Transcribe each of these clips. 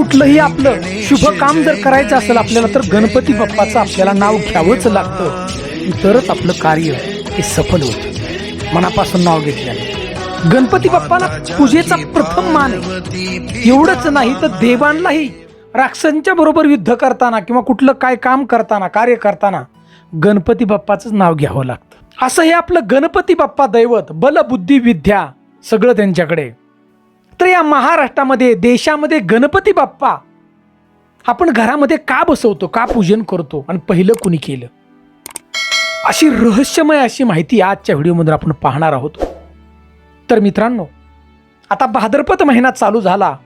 कुठलंही आपलं शुभ काम जर करायचं असेल आपल्याला तर गणपती बाप्पाचं आपल्याला नाव घ्यावंच लागतं. तरच आपलं कार्य हे सफल होतं. मनापासून नाव घेतल्याने. गणपती बाप्पाला पूजेचा प्रथम मान आहे. एवढंच नाही तर देवांनाही राक्षसांच्या बरोबर युद्ध करताना किंवा कुठलं काय काम करताना कार्य करताना गणपती बाप्पाचंच नाव घ्यावं लागतं. असं हे आपलं गणपती बाप्पा दैवत बल बुद्धी विद्या सगळं त्यांच्याकडे. तर या महाराष्ट्रामध्ये देशामध्ये गणपती बाप्पा आपण घरामध्ये का बसवतो का पूजन करतो आणि पहिलं कुणी केलं? अशी रहस्यमय अशी माहिती आजच्या व्हिडिओमध्ये आपण पाहणार आहोत. तर मित्रांनो आता भाद्रपद महिना चालू झाला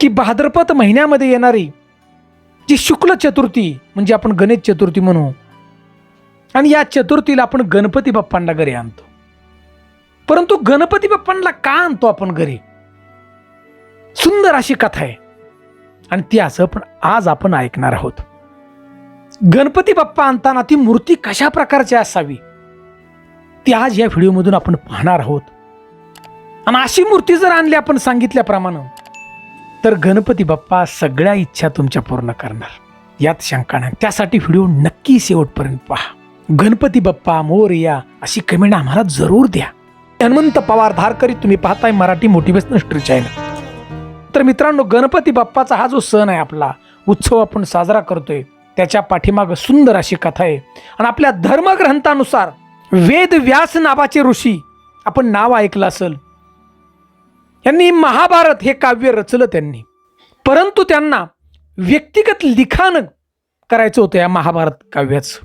की भाद्रपद महिन्यामध्ये येणारी जी शुक्ल चतुर्थी म्हणजे आपण गणेश चतुर्थी म्हणू आणि या चतुर्थीला आपण गणपती बाप्पांना घरी आणतो. परंतु गणपती बाप्पांना का आणतो आपण घरी? सुंदर अशी कथा आहे. आणि ती असं पण आज आपण ऐकणार आहोत. गणपती बाप्पा आणताना ती मूर्ती कशा प्रकारची असावी? ती आज या व्हिडिओमधून आपण पाहणार आहोत. आणि अशी मूर्ती जर आणली आपण सांगितल्याप्रमाणे तर गणपती बाप्पा सगळ्या इच्छा तुमच्या पूर्ण करणार. यात शंका नाही. त्यासाठी व्हिडिओ नक्की शेवटपर्यंत पहा. गणपती बाप्पा मोरया अशी कमेंट आम्हाला जरूर द्या. हनुमंत पवार धारकरी तुम्ही पाहताय मराठी मोटिवेशनल स्ट्री चॅनल. तर मित्रांनो गणपती बाप्पाचा हा जो सण आहे आपला उत्सव आपण साजरा करतोय त्याच्या पाठीमाग सुंदर अशी कथा आहे. आणि आपल्या धर्मग्रंथानुसार वेद व्यास नावाचे ऋषी आपण नाव ऐकलं असेल. यांनी महाभारत हे काव्य रचलं त्यांनी. परंतु त्यांना व्यक्तिगत लिखाण करायचं होतं या महाभारत काव्याचं.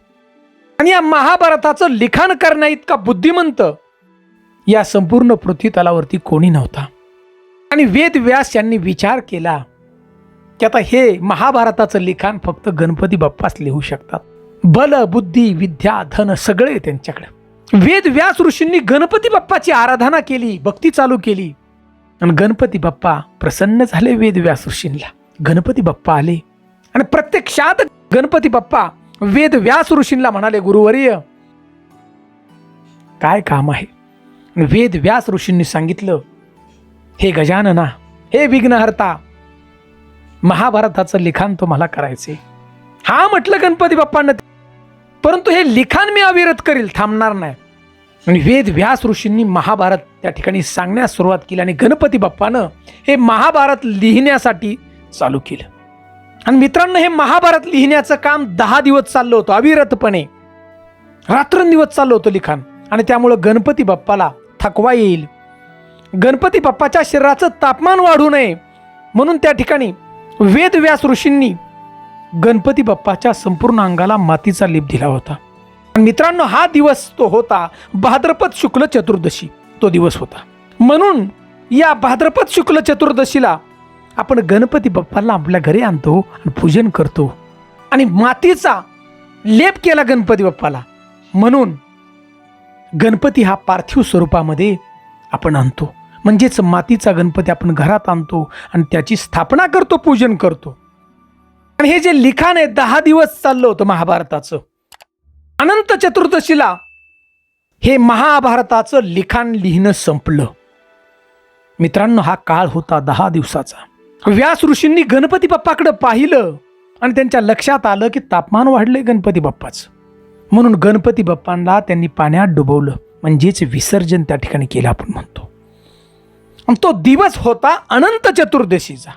आणि या महाभारताचं लिखाण करण्या इतका बुद्धिमंत या संपूर्ण पृथ्वी तलावरती कोणी नव्हता. आणि वेद व्यास यांनी विचार केला की आता हे महाभारताचं लिखाण फक्त गणपती बाप्पाच लिहू शकतात. बल बुद्धी विद्या धन सगळे त्यांच्याकडे. वेद व्यास ऋषींनी गणपती बाप्पाची आराधना केली भक्ती चालू केली. आणि गणपती बाप्पा प्रसन्न झाले वेद व्यास ऋषींना. गणपती बाप्पा आले. आणि प्रत्यक्षात गणपती बाप्पा वेद व्यास ऋषींना म्हणाले गुरुवर्य काय काम आहे? वेदव्यास वेद व्यास ऋषींनी सांगितलं हे गजानना हे विघ्नहर्ता महाभारताचं लिखाण तुम्हाला करायचे हा म्हटलं गणपती बाप्पांना परंतु हे लिखाण मी अविरत करील थांबणार नाही. आणि वेद व्यास ऋषींनी महाभारत त्या ठिकाणी सांगण्यास सुरुवात केली आणि गणपती बाप्पानं हे महाभारत लिहिण्यासाठी चालू केलं. आणि मित्रांनो हे महाभारत लिहिण्याचं काम दहा दिवस चाललं होतं अविरतपणे. रात्रंदिवस चाललं होतं लिखाण. आणि त्यामुळं गणपती बाप्पाला थकवा येईल गणपती बाप्पाच्या शरीराचं तापमान वाढू नये. म्हणून त्या ठिकाणी वेदव्यास ऋषींनी गणपती बाप्पाच्या संपूर्ण अंगाला मातीचा लेप दिला होता. मित्रांनो हा दिवस तो होता भाद्रपद शुक्ल चतुर्दशी. तो दिवस होता. म्हणून या भाद्रपद शुक्ल चतुर्दशीला आपण गणपती बाप्पाला आपल्या घरी आणतो आणि पूजन करतो. आणि मातीचा लेप केला गणपती बाप्पाला. म्हणून गणपती हा पार्थिव स्वरूपामध्ये आपण आणतो. म्हणजेच मातीचा गणपती आपण घरात आणतो आणि त्याची स्थापना करतो पूजन करतो. आणि हे जे लिखाण आहे दहा दिवस चाललं होतं महाभारताचं. अनंत चतुर्दशीला हे महाभारताचं लिखाण लिहिणं संपलं. मित्रांनो हा काळ होता दहा दिवसाचा. व्यास ऋषींनी गणपती बाप्पाकडे पाहिलं आणि त्यांच्या लक्षात आलं की तापमान वाढलंय गणपती बाप्पाचं. म्हणून गणपती बाप्पांना त्यांनी पाण्यात डुबवलं. म्हणजेच विसर्जन त्या ठिकाणी केलं आपण म्हणतो. आणि तो दिवस होता अनंत चतुर्दशीचा.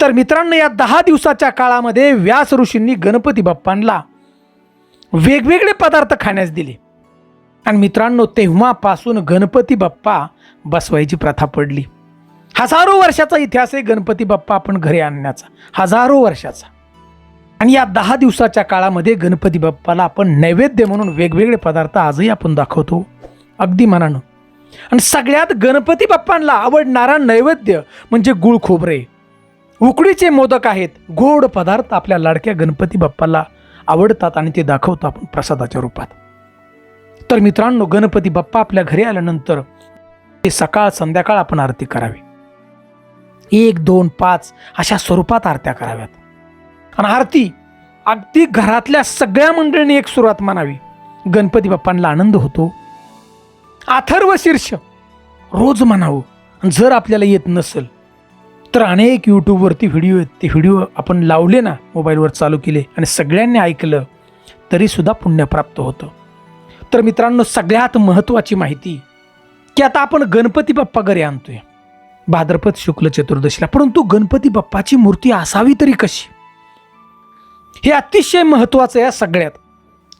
तर मित्रांनो या दहा दिवसाच्या काळामध्ये व्यास ऋषींनी गणपती बाप्पांना वेगवेगळे पदार्थ खाण्यास दिले. आणि मित्रांनो तेव्हापासून गणपती बाप्पा बसवायची प्रथा पडली. हजारो वर्षाचा इतिहास आहे गणपती बाप्पा आपण घरी आणण्याचा. हजारो वर्षाचा. आणि या दहा दिवसाच्या काळामध्ये गणपती बाप्पाला आपण नैवेद्य म्हणून वेगवेगळे पदार्थ आजही आपण दाखवतो. अगदी मनानं. आणि सगळ्यात गणपती बाप्पांना आवडणारा नैवेद्य म्हणजे गुळ खोबरे. उकडीचे मोदक आहेत गोड पदार्थ आपल्या लाडक्या गणपती बाप्पाला आवडतात आणि ते दाखवतो आपण प्रसादाच्या रूपात. तर मित्रांनो गणपती बाप्पा आपल्या घरी आल्यानंतर ते सकाळ संध्याकाळ आपण आरती करावी. एक दोन पाच अशा स्वरूपात आरत्या कराव्यात. आणि आरती अगदी घरातल्या सगळ्या मंडळींनी एक सुरुवात मानावी. गणपती बाप्पांना आनंद होतो. अथर्व शीर्ष. रोज म्हणावं. जर आपल्याला येत नसेल तर अनेक यूट्यूबवरती व्हिडिओ आहेत. ते व्हिडिओ आपण लावले ना मोबाईलवर चालू केले आणि सगळ्यांनी ऐकलं तरीसुद्धा पुण्य प्राप्त होतं. तर मित्रांनो सगळ्यात महत्त्वाची माहिती की आता आपण गणपती बाप्पा घरी आणतोय. भाद्रपद शुक्ल चतुर्दशीला. परंतु गणपती बाप्पाची मूर्ती असावी तरी कशी? हे अतिशय महत्त्वाचं आहे या सगळ्यात.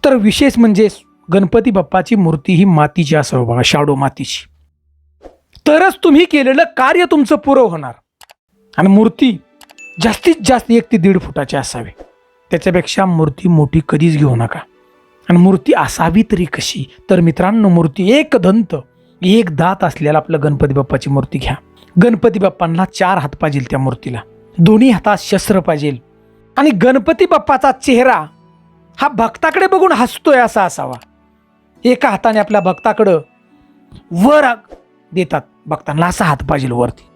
तर विशेष म्हणजे गणपती बाप्पाची मूर्ती ही मातीची असावी बघा शाडो मातीची. तरच तुम्ही केलेलं कार्य तुमचं पुरं होणार. आणि मूर्ती जास्तीत जास्त एक ते दीड फुटाची असावी. त्याच्यापेक्षा मूर्ती मोठी कधीच घेऊ नका. आणि मूर्ती असावी तरी कशी? तर मित्रांनो मूर्ती एक दंत एक दात असलेला आपलं गणपती बाप्पाची मूर्ती घ्या. गणपती बाप्पांना चार हात पाहिजे त्या मूर्तीला. दोन्ही हातात शस्त्र पाहिजे. आणि गणपती बाप्पाचा चेहरा हा भक्ताकडे बघून हसतोय असा असावा. एका हाताने आपल्या भक्ताकडं वर देतात. भक्तांना असा हात पाहिजे वरती.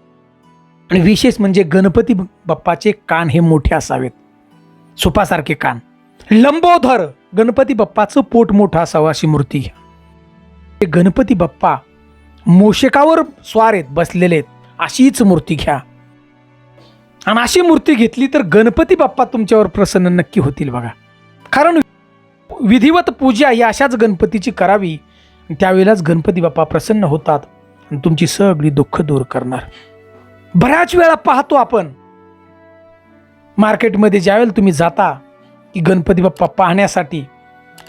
आणि विशेष म्हणजे गणपती बाप्पाचे कान हे मोठे असावेत. सुपासारखे कान. लंबोधर गणपती बाप्पाचं पोट मोठं असावं अशी मूर्ती घ्या. ते गणपती बाप्पा मोशकावर स्वार आहेत बसलेले आहेत अशीच मूर्ती घ्या. आणि अशी मूर्ती घेतली तर गणपती बाप्पा तुमच्यावर प्रसन्न नक्की होतील बघा. कारण विधिवत पूजा ही अशाच गणपतीची करावी. त्यावेळेलाच गणपती बाप्पा प्रसन्न होतात आणि तुमची सगळी दुःख दूर करणार. बऱ्याच वेळा पाहतो आपण. मार्केटमध्ये ज्यावेळेला तुम्ही जाता की गणपती बाप्पा पाहण्यासाठी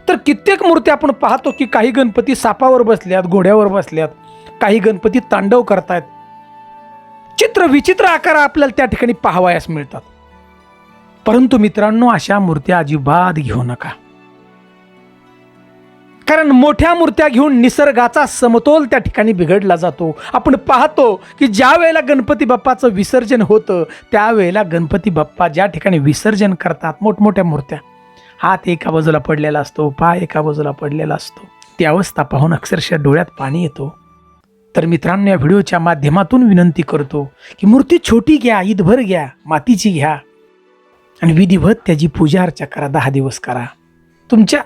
तर कित्येक मूर्ती आपण पाहतो की काही गणपती सापावर बसल्यात घोड्यावर बसल्यात काही गणपती तांडव करतायत. चित्र विचित्र आकार आपल्याला त्या ठिकाणी पाहावयास मिळतात. परंतु मित्रांनो अशा मूर्त्या अजिबात घेऊ नका. कारण मोठ्या मूर्त्या घेऊन निसर्गाचा समतोल त्या ठिकाणी बिघडला जातो. आपण पाहतो की ज्या वेळेला गणपती बाप्पाचं विसर्जन होतं त्यावेळेला गणपती बाप्पा ज्या ठिकाणी विसर्जन करतात मोठमोठ्या मूर्त्या हात एका बाजूला पडलेला असतो पाय एका बाजूला पडलेला असतो. ती अवस्था पाहून अक्षरशः डोळ्यात पाणी येतो. तर मित्रांनो या व्हिडिओच्या माध्यमातून विनंती करतो की मूर्ती छोटी घ्या ईदभर घ्या मातीची घ्या आणि विधिवत त्याची पूजा अर्चा करा दहा दिवस करा. तुमच्या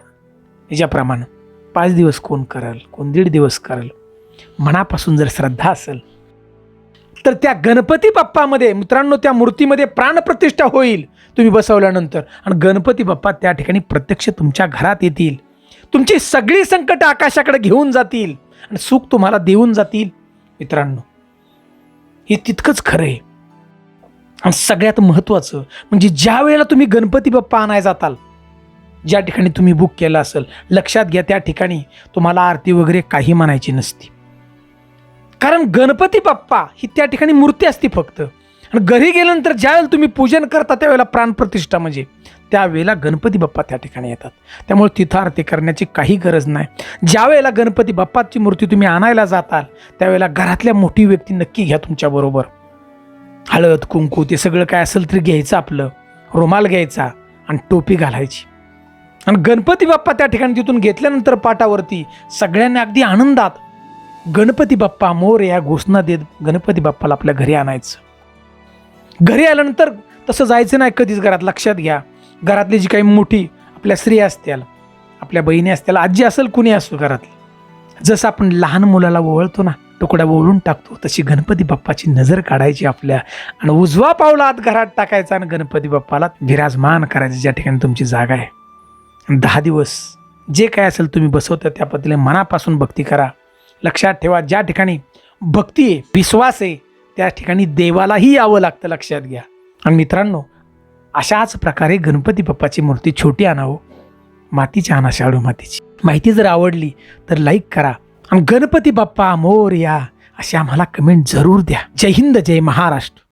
याच्याप्रमाणे. पाच दिवस कोण कराल? कोण दीड दिवस कराल? मनापासून जर श्रद्धा असेल तर त्या गणपती बाप्पामध्ये मित्रांनो त्या मूर्तीमध्ये प्राणप्रतिष्ठा होईल. तुम्ही बसवल्यानंतर. आणि गणपती बाप्पा त्या ठिकाणी प्रत्यक्ष तुमच्या घरात येतील. तुमची सगळी संकट आकाशाकडे घेऊन जातील. आणि सुख तुम्हाला देऊन जातील. मित्रांनो हे तितकंच खरं आहे. आणि सगळ्यात महत्त्वाचं म्हणजे ज्या वेळेला तुम्ही गणपती बाप्पा आणाय जाताल ज्या ठिकाणी तुम्ही बुक केलं असेल लक्षात घ्या त्या ठिकाणी तुम्हाला आरती वगैरे काही म्हणायची नसती. कारण गणपती बाप्पा ही त्या ठिकाणी मूर्ती असते फक्त. आणि घरी गेल्यानंतर ज्यावेळेला तुम्ही पूजन करता त्यावेळेला प्राणप्रतिष्ठा म्हणजे त्यावेळेला गणपती बाप्पा त्या ठिकाणी येतात. त्यामुळे तिथं आरती करण्याची काही गरज नाही. ज्यावेळेला गणपती बाप्पाची मूर्ती तुम्ही आणायला जाताल त्यावेळेला घरातल्या मोठी व्यक्ती नक्की घ्या तुमच्याबरोबर हळद कुंकू ते सगळं काय असेल तरी घ्यायचं आपलं. रुमाल घ्यायचा आणि टोपी घालायची. आणि गणपती बाप्पा त्या ठिकाणी तिथून घेतल्यानंतर पाटावरती सगळ्यांनी अगदी आनंदात गणपती बाप्पा मोर या घोषणा देत गणपती बाप्पाला आपल्या घरी आणायचं. घरी आल्यानंतर तसं जायचं नाही कधीच घरात लक्षात घ्या. घरातली जी काही मोठी आपल्या स्त्रिया असतील आपल्या बहिणी असतील आजी असेल कुणी असो घरातली. जसं आपण लहान मुलाला ओवळतो ना तुकडा ओळून टाकतो तशी गणपती बाप्पाची नजर काढायची आपल्या आणि उजवा पावला आत घरात टाकायचा आणि गणपती बाप्पाला विराजमान करायचं ज्या ठिकाणी तुमची जागा आहे. दहा दिवस जे काय असेल तुम्ही बसवता त्या पद्धतीने मनापासून भक्ती करा. लक्षात ठेवा ज्या ठिकाणी भक्ती आहे विश्वास आहे त्या ठिकाणी देवालाही यावं लागतं लक्षात घ्या. आणि मित्रांनो अशाच प्रकारे गणपती बाप्पाची मूर्ती छोटी आणावं मातीची आणा शाडू मातीची. माहिती जर आवडली तर लाईक करा आणि गणपती बाप्पा मोर या अशी आम्हाला कमेंट जरूर द्या. जय हिंद जय महाराष्ट्र.